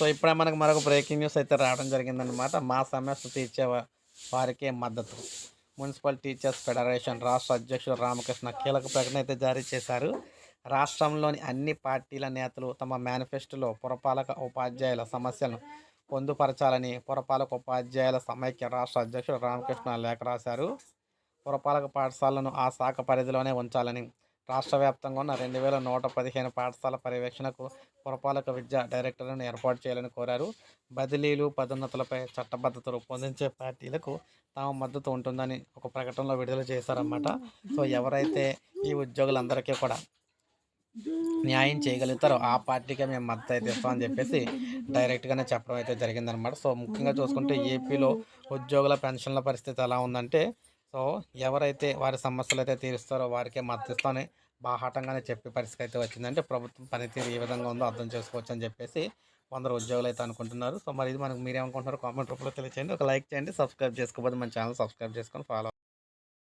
So ఇప్పుడే మనకు మరొక బ్రేకింగ్ న్యూస్ అయితే రావడం జరిగిందనమాట మా సమస్య తీర్చే వారికే మద్దతు. మున్సిపల్ టీచర్స్ ఫెడరేషన్ రాష్ట్ర అధ్యక్షుడు రామకృష్ణ కీలక ప్రకటన అయితే జారీ చేశారు. రాష్ట్రంలోని అన్ని పార్టీల నేతలు తమ మేనిఫెస్టోలో పురపాలక ఉపాధ్యాయుల సమస్యలను పొందుపరచాలని పురపాలక ఉపాధ్యాయుల సమైక్య రాష్ట్ర అధ్యక్షుడు రామకృష్ణ లేఖ రాశారు. పురపాలక పాఠశాలను ఆ శాఖ పరిధిలోనే ఉంచాలని రాష్ట్ర వ్యాప్తంగా ఉన్న రెండు వేల నూట పదిహేను పాఠశాల పర్యవేక్షణకు పురపాలక విద్యా డైరెక్టర్లను ఏర్పాటు చేయాలని కోరారు. బదిలీలు పదోన్నతులపై చట్టబద్ధత రూపొందించే పార్టీలకు తమ మద్దతు ఉంటుందని ఒక ప్రకటనలో విడుదల చేశారన్నమాట. సో ఎవరైతే ఈ ఉద్యోగులందరికీ కూడా న్యాయం చేయగలుగుతారో ఆ పార్టీకే మేము మద్దతు అయితే ఇస్తామని చెప్పేసి డైరెక్ట్గానే చెప్పడం అయితే జరిగిందనమాట సో ముఖ్యంగా చూసుకుంటే ఏపీలో ఉద్యోగుల పెన్షన్ల పరిస్థితి ఎలా ఉందంటే సో ఎవరైతే వారి సమస్యలు అయితే తీరుస్తారో వారికే మద్దతు బాహాటంగానే చెప్పే పరిస్థితి అయితే వచ్చిందంటే ప్రభుత్వం పనితీరు ఏ విధంగా ఉందో అర్థం చేసుకోవచ్చు అని చెప్పేసి కొందరు ఉద్యోగులు అయితే అనుకుంటున్నారు. సో మరి ఇది మనకు మీరేమనుకుంటున్నారో కామెంట్ రూపంలో తెలియచేయండి. ఒక లైక్ చేయండి. సబ్స్క్రైబ్ చేసుకోకపోతే మన ఛానల్ సబ్స్క్రైబ్ చేసుకొని ఫాలో